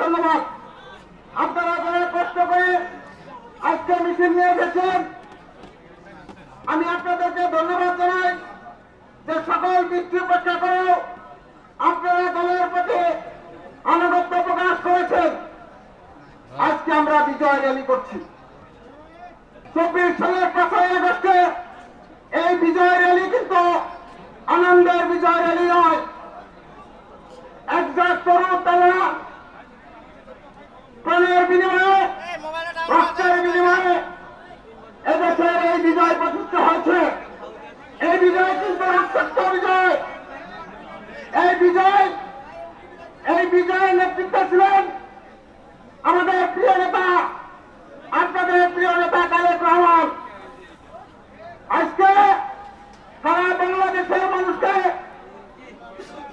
ধন্যবাদ। আপনারা যারা কষ্ট করে আজকে মিছিল নিয়ে এসেছেন, আমি আপনাদেরকে ধন্যবাদ জানাই যে সকল বৃষ্টি উপেক্ষা করেও আপনারা দলের প্রতি আনুগত্য প্রকাশ করেছেন। আজকে আমরা বিজয় র্যালি করছি। চব্বিশ সালের পাঁচই আগস্টে এই বিজয় র্যালি কিন্তু আনন্দের বিজয় র্যালি নয়। একজাক তরুণ তারা প্রাণের বিনিময়ে রক্তের বিনিময়ে এদেশের এই বিজয় প্রতিষ্ঠা হয়েছে এই বিজয় কিন্তু রক্তাক্ত বিজয় এই বিজয় এই বিজয়ের নেতৃত্ব ছিলেন আমাদের প্রিয় নেতা আপনাদের প্রিয় নেতা তারেক রহমান আজকে সারা বাংলাদেশের মানুষকে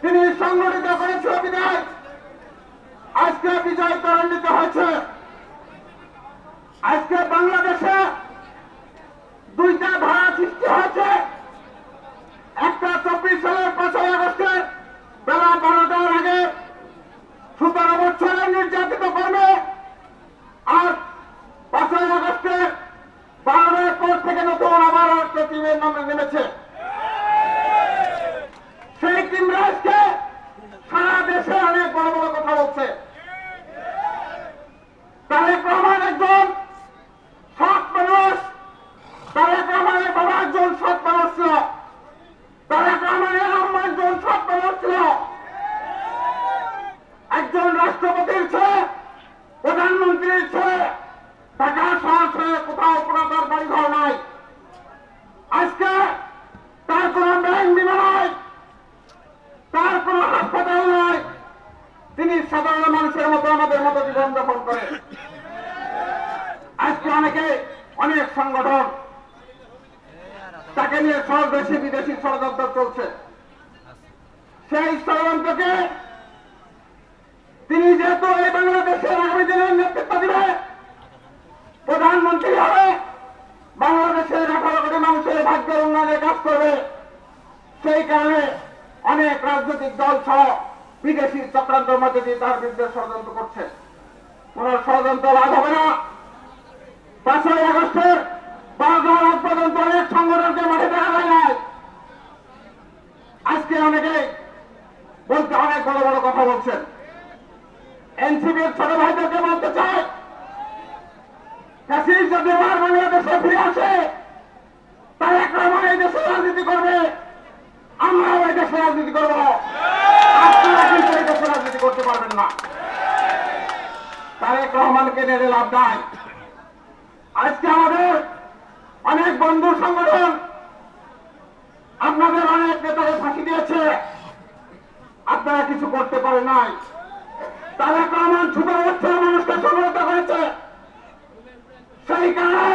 তিনি সংগঠিত করেছিল বিদায় আজকে বিজয় ত্বরান্বিত হয়েছে আজকে বাংলাদেশে দুইটা ধারা সৃষ্টি হয়েছে একটা চব্বিশ সালের পাঁচই আগস্টে বেলা বারোটার আগে সতেরো বছরের নির্যাতিত করবে আর পাঁচই আগস্টে বারোটার পর থেকে নতুন আবার একটা টিমের নামে নেমেছে সেই টিমরাজকে সারা দেশে অনেক বড় বড় কথা বলছে তারেক রহমান একজন সৎ মানুষ তারেক রহমানের বাবা একজন সৎ মানুষ ছিল তারেক রহমানের আম্মা একজন সৎ মানুষ ছিল একজন রাষ্ট্রপতির ছেলে প্রধানমন্ত্রীর ছেলে ঢাকা শহর ছেড়ে কোথাও কোনো তার বাড়ি ঘর নাই আজকে তার কোনো ব্যাংক বিমা নয় তার কোনো হাসপাতাল নয় তিনি সাধারণ মানুষের মতো আমাদের মতো জীবনযাপন করে আজকে অনেকে অনেক সংগঠন তাকে নিয়ে স্বদেশি বিদেশি ষড়যন্ত্র চলছে সেই ষড়যন্ত্রকে তিনি যেহেতু এই বাংলাদেশের আগামী দিনের নেতৃত্ব দিবে প্রধানমন্ত্রী হবে বাংলাদেশের আঠারো কোটি মানুষের ভাগ্যের উন্নয়নে কাজ করবে সেই কারণে অনেক রাজনৈতিক দল সহ বিদেশি চক্রান্তের মধ্যে দিয়ে তার বিরুদ্ধে ষড়যন্ত্র করছে কোন ষড়যন্ত্র লাভ হবে না। পাঁচই আগস্টের পর্যন্ত অনেক সংগঠনকে মাঠে দেখা যায় আজকে অনেকে বলতে অনেক বড় বড় কথা বলছেন। এনসিপির ছোট ভাইদেরকে বলতে আবার বাংলাদেশে ফিরে আসে তাই এক রহমান এই দেশে রাজনীতি করবে। আমরাও এই দেশে রাজনীতি করব আপনারা কিন্তু এই দেশে রাজনীতি করতে পারবেন না। তারেক রহমানকে নেড়ে লাভ নাই। আজকে আমাদের অনেক বন্ধু সংগঠন আপনাদের অনেক নেতাকে ফাঁসি দিয়েছে আপনারা কিছু করতে পারেন নাই তারেক রহমান সতেরো বছর মানুষকে সংগঠিত করেছে সেই কারণে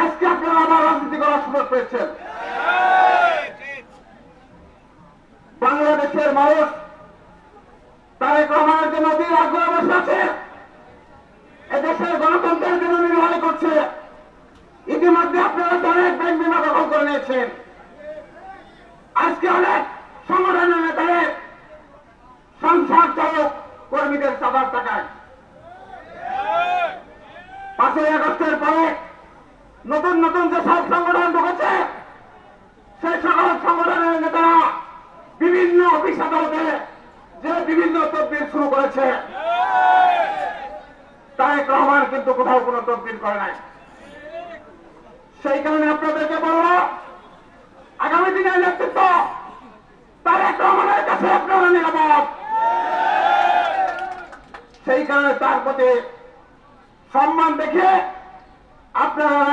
আজকে আপনারা আবার রাজনীতি করার সুযোগ পেয়েছেন বাংলাদেশের মানুষ তারেক রহমানের জন্য দিন আগ্রহ বসে আছে এদেশের গণতন্ত্রের জন্য নির্বাহী করছে ইতিমধ্যে আপনারা তো অনেক ব্যাংক বিমা দখল করে নিয়েছেন আজকে অনেক সংগঠনের নেতাদের সংসার চালক কর্মীদের চাঁদার টাকায় পাঁচই আগস্টের পরে নতুন নতুন যে সব সংগঠন ঢুকেছে সেই সকল সংগঠনের নেতারা বিভিন্ন অফিস আদালতে যে বিভিন্ন তদবির শুরু করেছে তারেক রহমান কিন্তু কোথাও কোনো তদবির করে নাই সেই কারণে আপনাদেরকে বলব আগামী দিনের নেতৃত্ব তারেক রহমানের কাছে আপনারা নিরাপদ সেই কারণে তার প্রতি সম্মান দেখে আপনারা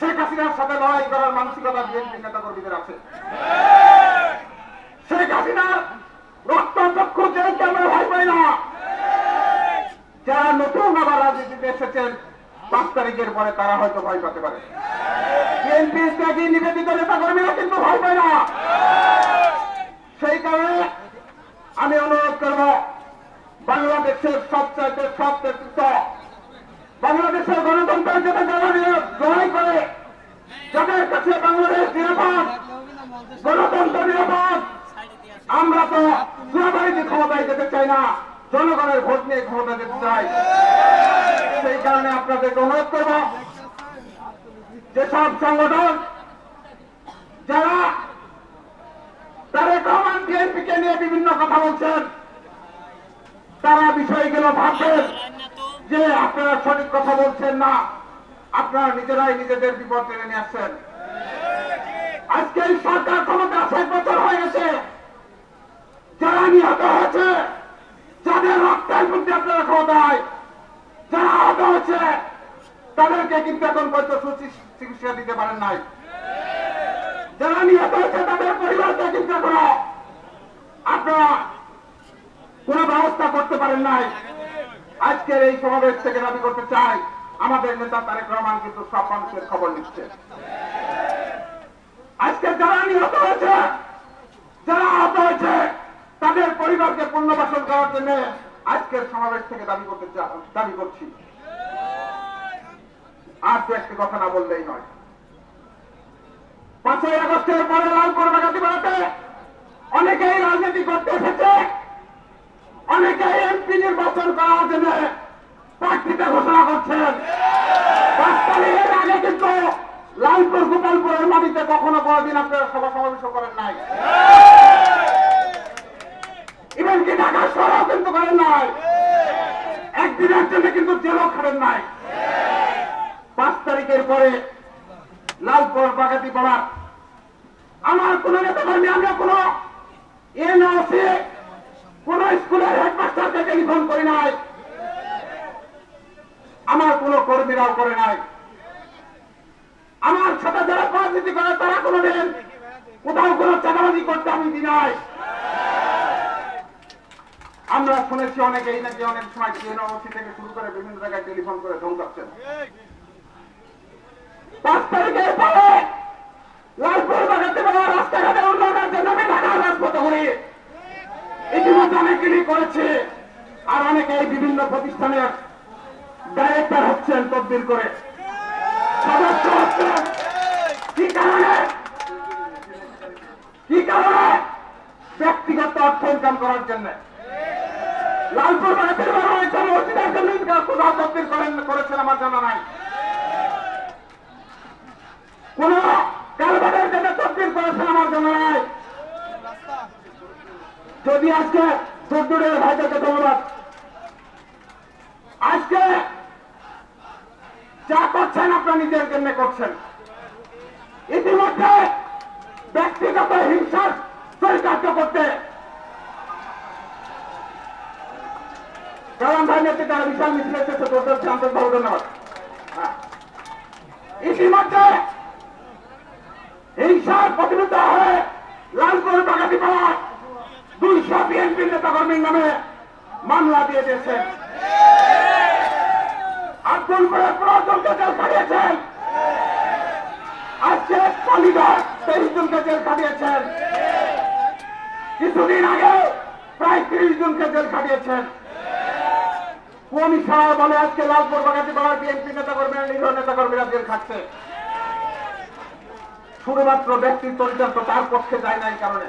শেখ হাসিনার সাথে লড়াই করার মানসিকতা বিএনপি নেতা কর্মীদের আছে শেখ হাসিনার রক্ত চক্ষু জেলকে আমরা ভয় পাই না যারা নতুন আবার রাজনীতিতে এসেছেন পাঁচ তারিখের পরে তারা হয়তো ভয় পেতে পারে। বিএনপি ত্যাগী নিবেদিত নেতা কর্মীরা কিন্তু ভয় পায় না। সেই কারণে আমি অনুরোধ করব বাংলাদেশের সবচাইতে সব নেতৃত্ব বাংলাদেশের গণতন্ত্রের জন্য যারা লড়াই করে যাদের কাছে বাংলাদেশ নিরাপদ, গণতন্ত্র নিরাপদ। আমরা তো চুরাবাড়িতে ক্ষমতায় যেতে চাই না, জনগণের ভোট নিয়ে ক্ষমতা যেতে চাই। সেই কারণে আপনাদেরকে অনুরোধ করব, যেসব সংগঠন যারা তারেক রহমান বিএনপিকে নিয়ে বিভিন্ন কথা বলছেন, তারা বিষয়গুলো ভাববেন। যে আপনারা সঠিক কথা বলছেন না, আপনারা নিজেরাই নিজেদের বিপদ টেনে নিয়ে আসছেন। আজকে এই সরকার ক্ষমতা ষাট বছর হয়ে গেছে। যারা নিহত হয়েছে, যাদের রক্তের মধ্যে আপনারা ক্ষমতায় যারা আহত হয়েছে, তাদেরকে কিন্তু এখন পর্যন্ত চিকিৎসা দিতে পারেন নাই। যারা নিহত হয়েছে, তাদের পরিবারকে কিন্তু এখনও আপনারা কোন ব্যবস্থা করতে পারেন নাই। আজকের এই সমাবেশ থেকে দাবি করতে চাই, আমাদের নেতা তারেক রহমান কিন্তু সব মানুষের খবর নিচ্ছে আজকে যারা নিহত হয়েছে, যারা আহত হয়েছে, তাদের পরিবারকে পুনর্বাসন করার জন্য আজকের সমাবেশ থেকে দাবি করতে দাবি করছি। আর দু একটি কথা না বললেই নয়। পাঁচই আগস্টের পরে লালপুর বাগাতি বেড়াতে অনেকেই রাজনীতি করতে এসেছে। অনেকেই এমপি নির্বাচন করার জন্য প্রার্থীতে ঘোষণা করছেন। তারিখের আগে কিন্তু লালপুর গোপালপুরের মাটিতে কখনো কোনোদিন আপনারা সভা সমাবেশ করেন নাই। ইভেন কি ঢাকা শহরেও কিন্তু করেন নাই। একদিনের জন্য কিন্তু জেলও খাবেন নাই। পাঁচ তারিখের পরে লালপুর বাগাতি পাড়ার আমার কোন নেতা কর্মী, আমরা কোন এনওসি কোন স্কুলের হেডমাস্টারকে টেলিফোন করি নাই। আমার কোন কর্মীরাও করে নাই। আমার সাথে যারা রাজনীতি করে, তারা কোনোদিন কোথাও কোনো চাঁদাবাজি করতে আমি দি নাই। আমরা শুনেছি অনেকেই নাকি অনেক সময় এনওসি থেকে শুরু করে বিভিন্ন জায়গায় টেলিফোন করে ধমকাচ্ছেন পাঁচ তারিখের পরে লালপুর বাগাতে রাস্তাঘাটে উন্নয়নের জন্য আমি ঢাকা রাজপথ করি ইতিমধ্যে অনেকেরই করেছে, আর অনেকে এই বিভিন্ন প্রতিষ্ঠানের ডাইরেক্টর হচ্ছেন তদবির করে। সদস্য হচ্ছেন কি কারণে? কি কারণে? ব্যক্তিগত অর্থ ইনকাম করার জন্য। লালপুর পারা হয়েছে মসজিদের জন্য তদবির করেন করেছেন আমার জানা নাই কোন কারবারের জন্য তদবির করেছেন আমার জন্য নাই যদি আজকে চোদ্দুরের ভাইদেরকে ধন্যবাদ। আজকে যা করছেন আপনার নিজের জন্য করছেন। ইতিমধ্যে ব্যক্তিগত হিংসার চরিতার্থ করতে কারণ ভাই নেতৃত্বে তারা বিশাল মিছিল এসেছে তোদের আন্তরিকভাবে ধন্যবাদ। হ্যাঁ। ইতিমধ্যে হিংসার প্রতিনিধিত হয়ে লালপুর বাগাতি পাড়া দুইশো বিএনপি নেতা কর্মীর নামে মামলা দিয়ে দিয়েছেন আব্দুল করে প্রজনকে জেল খাটিয়েছেন। আজকে কালীঘাট তেইশ জনকে জেল খাটিয়েছেন। কিছুদিন আগে প্রায় তিরিশ জনকে জেল খাটিয়েছেন। ইশারা বলে আজকে লালপুর বাগাতি পাড়ার বিএনপি নেতা কর্মীরা নিরীহ নেতা কর্মীরা জেল খাটছে। শুধুমাত্র ব্যক্তির চরিতার্থ তার পক্ষে যায় না এই কারণে।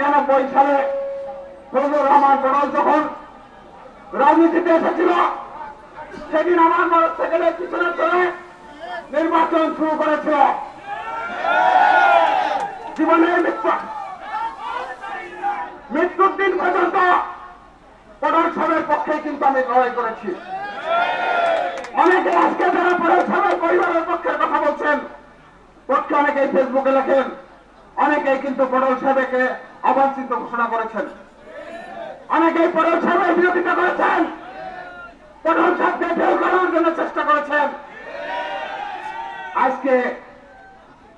একানব্বই সালে ফজলুর রহমান টনল যখন রাজনীতিতে এসেছিল, সেদিন আমার সাইকেলের পিছনে চলে নির্বাচন শুরু করেছিল। জীবনের মৃত্যু মৃত্যুর দিন পর্যন্ত সাহেবের পক্ষে কিন্তু আমি লড়াই করেছি। অনেকে আজকে যারা সাহেবের পরিবারের পক্ষে কথা বলছেন, পক্ষে অনেকেই ফেসবুকে লেখেন, অনেকেই কিন্তু সাহেবকে অবাঞ্ছিত ঘোষণা করেছেন। অনেকেই পটল সাহেবের বিরোধিতা করেছেন। ফেল করার জন্য চেষ্টা করেছেন। আজকে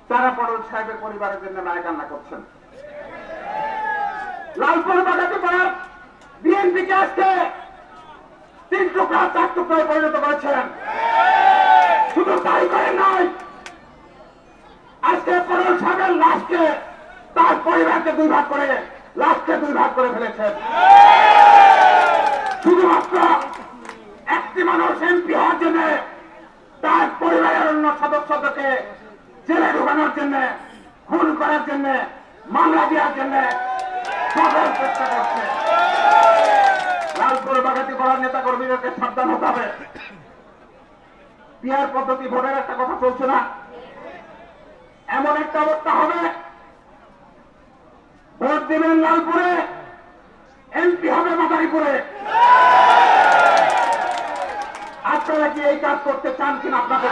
তারা পটল সাহেবের পরিবারের জন্য মায় কান্না করছেন। লালপুর বাগাতে পাড়ার বিএনপিকে আজকে তিন টুকরা, চার টুকরায় পরিণত করেছেন। শুধু তাই করে নয়, আজকে পটল সাহেবের লাশকে তার পরিবারকে দুই ভাগ করে, লাশকে দুই ভাগ করে ফেলেছেন শুধুমাত্র একটি মানুষ এমপি হওয়ার জন্য, তার পরিবারের অন্য সদস্যদেরকে জেলে ঢুকানোর জন্য, খুন করার জন্য, মামলা দেওয়ার জন্য সকল চেষ্টা করছে। লালপুর বাগাতি করার নেতা কর্মীদেরকে সাবধান হতে হবে। পিয়ার পদ্ধতি ভোটের একটা কথা চলছে না। এমন একটা অবস্থা হবে ভোট দিবেন লালপুরে এমপি হবে মাদারীপুরে। আপনারা কি এই কাজ করতে চান কিনা আপনাদের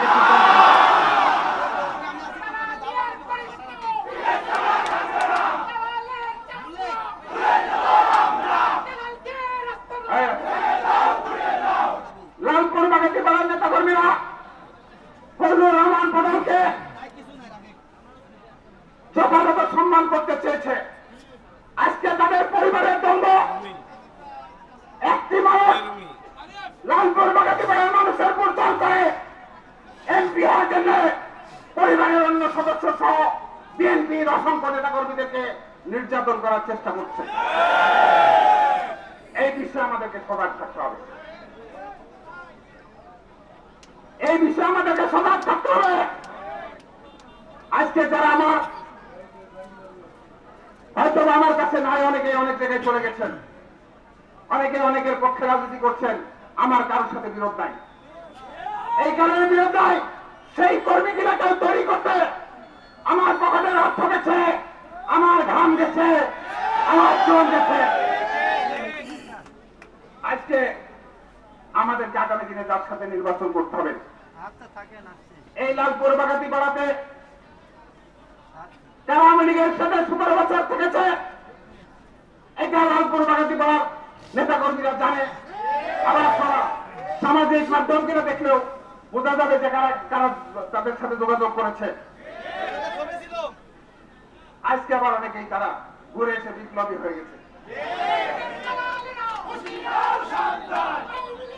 যথাযথ সম্মান করতে চেয়েছে আজকে তাদের পরিবারের দ্বন্দ্ব একটি মানুষ লালপুর বাগাতি পাড়ার মানুষের প্রচার করে এমপি হওয়ার জন্য পরিবারের অন্য সদস্য সহ নেতা কর্মীদেরকে নির্যাতন করার চেষ্টা করছে। এই বিষয়ে আমাদেরকে সজাগ থাকতে হবে। এই বিষয়ে আমাদেরকে সজাগ থাকতে হবে। আজকে যারা আমার, হয়তো আমার কাছে নাই, অনেকে অনেক জায়গায় চলে গেছেন। অনেকে অনেকের পক্ষে রাজনীতি করছেন, আমার কারোর সাথে বিরোধ নাই। এই কারণে বিরোধ নাই। সেই কর্মীগুলোকে তৈরি করতে আমার পকেটের অর্থ গেছে আমার ঘাম গেছে আমার চোখ গেছে। আজকে আমাদেরকে আগামী দিনে যার সাথে নির্বাচন করতে হবে। আচ্ছা এই লালপুর বাগাতি পাড়াতে যারা আওয়ামী লীগের সাথে সতেরো বছর থেকেছে এটা লালপুর বাগাতি পাড়ার নেতা কর্মীরা জানে আবার সামাজিক মাধ্যম কিনা দেখলেও বোঝা যাবে যে কারা কারা তাদের সাথে যোগাযোগ করেছে। আজকে আবার অনেকেই তারা ঘুরে এসে বিপ্লবী হয়ে গেছে।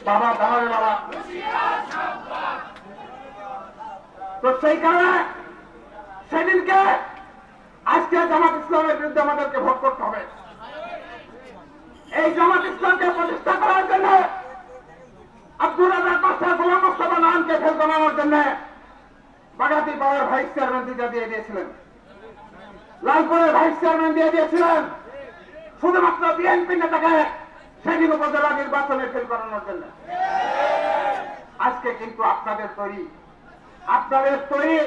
বাবা দাঁড়াবে বাবা। তো সেই কারণে সেদিনকে আজকে জামাত ইসলামের বিরুদ্ধে আমাদেরকে ভোট করতে হবে। এই জামাত ইসলামকে প্রতিষ্ঠা করার জন্য আব্দুল রাজাক মাস্টার গোলাম মোস্তফা নানকে ফেল বানানোর জন্য বাগাতি পাওয়ার ভাইস চেয়ারম্যান দিয়ে দিয়েছিলেন। লালপুরের ভাইস চেয়ারম্যান দিয়ে দিয়েছিলেন। শুধুমাত্র বিএনপি নেতাকে সেদিন উপজেলা নির্বাচনে ফেল করানোর জন্য। আজকে কিন্তু আপনাদের তৈরি। আপনাদের তৈরি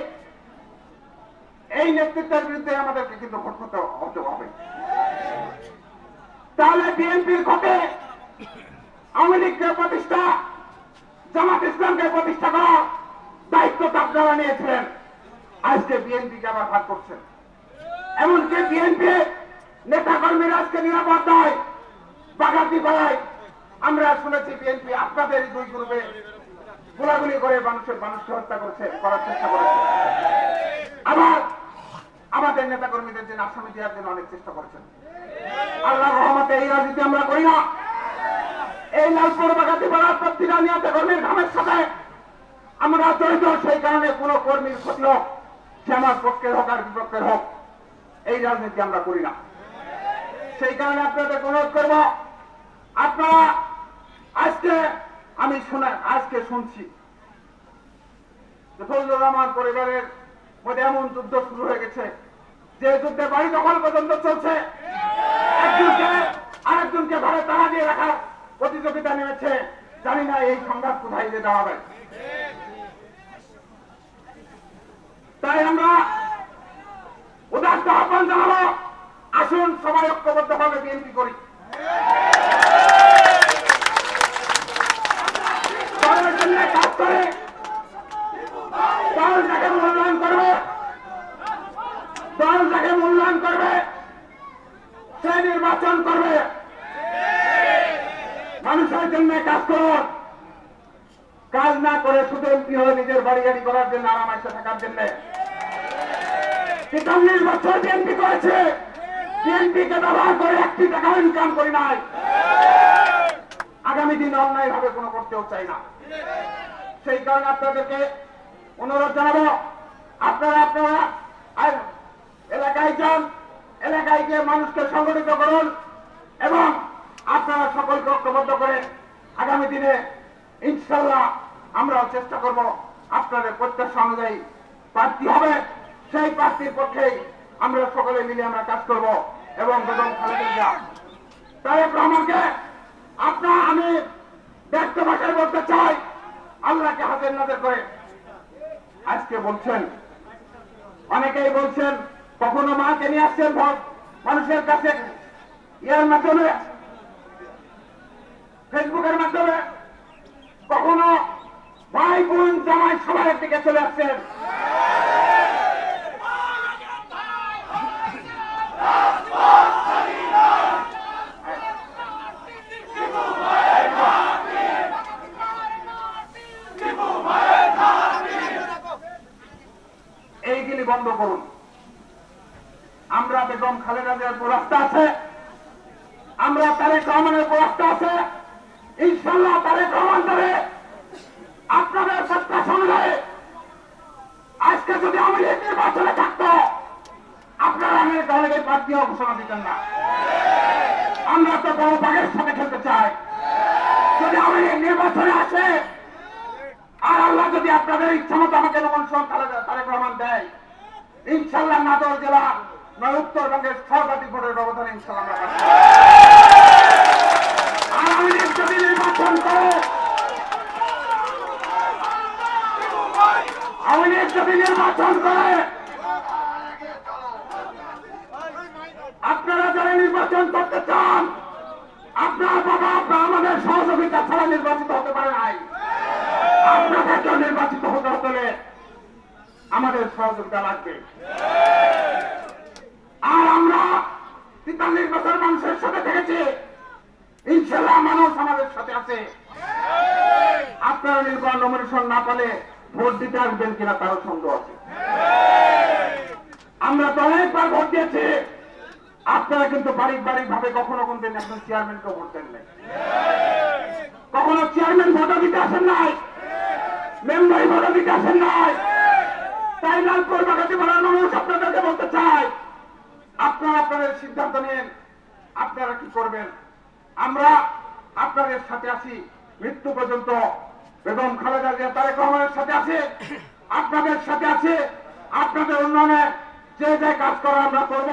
এই নেতৃত্বের বিরুদ্ধে আমাদেরকে কিন্তু ভোট করতে হতে হবে। তাহলে বিএনপির ক্ষতে আওয়ামী লীগকে প্রতিষ্ঠা, জামাত ইসলামকে প্রতিষ্ঠা করার দায়িত্ব তো আপনারা নিয়েছিলেন। আজকে বিএনপিকে আবার ভাগ করছেন এমনকি বিএনপি নেতা কর্মীরা আজকে নিরাপদ নয়। বাগাতি পাড়ায় আমরা শুনেছি বিএনপি আপনাদের দুই গ্রুপে গোলাগুলি করে মানুষের মানুষকে হত্যা করছে, করার চেষ্টা করেছে। আবার আমাদের নেতা কর্মীদের জন্য, আসামি দেওয়ার জন্য অনেক চেষ্টা করেছেন। আল্লাহ রহমতে এই রাজনীতি আমরা করি না। এই লালপুর বাগাতি পাড়ার প্রতিটা নিহত কর্মীর ঘামের সাথে আমরা জড়িত, সেই কারণে কোন কর্মীর ক্ষতি হোক, সে আমার পক্ষের হোক আর বিপক্ষের হোক। এই রাজনীতি আমরা করি না। সেই কারণে আপনাদের অনুরোধ করব, আপনারা আজকে আমি শুনে, আজকে শুনছি ফজলুর রহমান পরিবারের মধ্যে এমন যুদ্ধ শুরু হয়ে গেছে, যে যুদ্ধে বাড়ি দখল পর্যন্ত চলছে। একজনকে, আরেকজনকে ঘরে তাড়া দিয়ে রাখার প্রতিযোগিতা নেমেছে। জানি না এই সংবাদ কোথায় যে দেওয়া হবে তাই আমরা উদার্ত আহ্বান জানাব কাজ করবে সে নির্বাচন করবে। মানুষের জন্য কাজ করুন। কাজ না করে শুধু এমপি হয়ে নিজের বাড়ি গাড়ি করার জন্য আরামাইতে থাকার জন্য। তেতাল্লিশ বছর বিএনপি করেছে। বিএনপি কে ব্যবহার করে একটি টাকা ইনকাম করি নাই। আগামী দিন অন্যায় ভাবে কোনো করতেও চাই না। সেই কারণে আপনাদেরকে অনুরোধ জানাব, আপনারা আপনারা এলাকায় যান, এলাকায় গিয়ে মানুষকে সংগঠিত করুন এবং আপনারা সকলকে ঐক্যবদ্ধ করে আগামী দিনে ইনশাল্লাহ আমরাও চেষ্টা করব, আপনাদের প্রত্যাশা অনুযায়ী প্রার্থী হবে। সেই প্রার্থীর পক্ষেই আমরা সকলে মিলে আমরা কাজ করব এবং বেগম খালেদা তারেক রহমানকে আপনার আমি ব্যক্ত ভাষায় বলতে চাই, আল্লাহকে হাতের নাজর করে। আজকে বলছেন, অনেকেই বলছেন, কখনো মাকে নিয়ে আসছেন ভোট মানুষের কাছে ইয়ার মাধ্যমে, ফেসবুকের মাধ্যমে, কখনো ভাই বোন জামাই সবাই দিকে চলে আসছেন। আমরা বেগম খালেদা জিয়ার রাস্তা আছে। আমরা আপনাদের প্রত্যাশা অনুযায়ী আজকে যদি আমি নির্বাচনে থাকতো আপনারা আমি বাদ দিয়ে ঘোষণা দিতেন না? আমরা তো বড় বাঘের সাথে খেলতে চাই। যদি আমি এই নির্বাচনে আসে, আর আল্লাহ যদি আপনাদের ইচ্ছা মতো আমাকে নমনসন তারেক রহমান দেয়, ইনশাল্লাহ নাদর জেলা নয়, উত্তরবঙ্গের সর্বাধিক ভোটের ব্যবধানে ইনশাল্লাহ আমরা পাবো। আর আমি যদি নির্বাচন করে আওয়ামী লীগ যদি নির্বাচন করে আপনারা যারা নির্বাচন করতে চান আপনার বাবা আপনার আমাদের সহযোগিতা ছাড়া নির্বাচিত হতে পারে নাই আপনাদেরকে নির্বাচিত হতে হলে আমাদের সহযোগিতা লাগবে আর আমরা তেতাল্লিশ বছর মানুষের সাথে থেকেছি ইনশাল্লাহ মানুষ আমাদের সাথে আছে আপনারা নির্বাচন নমিনেশন না পেলে ভোট দিতে আসবেন কিনা তারও সন্দেহ আছে। আমরা তো অনেকবার ভোট দিয়েছি। আপনারা কিন্তু বাড়ি বাড়ি ভাবে কখনো কিন্তু ন্যাশনাল চেয়ারম্যানকে ভোট দেন নাই। কখনো চেয়ারম্যান ভোটও দিতে আসেন নাই। মেম্বার ভোটও দিতে আসেন নাই। তাই লালপুর বাগাতি বলার মানুষ আপনাদেরকে বলতে চাই, আপনারা আপনাদের সিদ্ধান্ত নিন, আপনারা কি করবেন? আমরা আপনাদের সাথে আছি, মৃত্যু পর্যন্ত বেগম খালেদা জিয়া তারেক রহমানের সাথে আছে, আপনাদের সাথে আছে, আপনাদের উন্নয়নে যে যে কাজ করা আমরা করব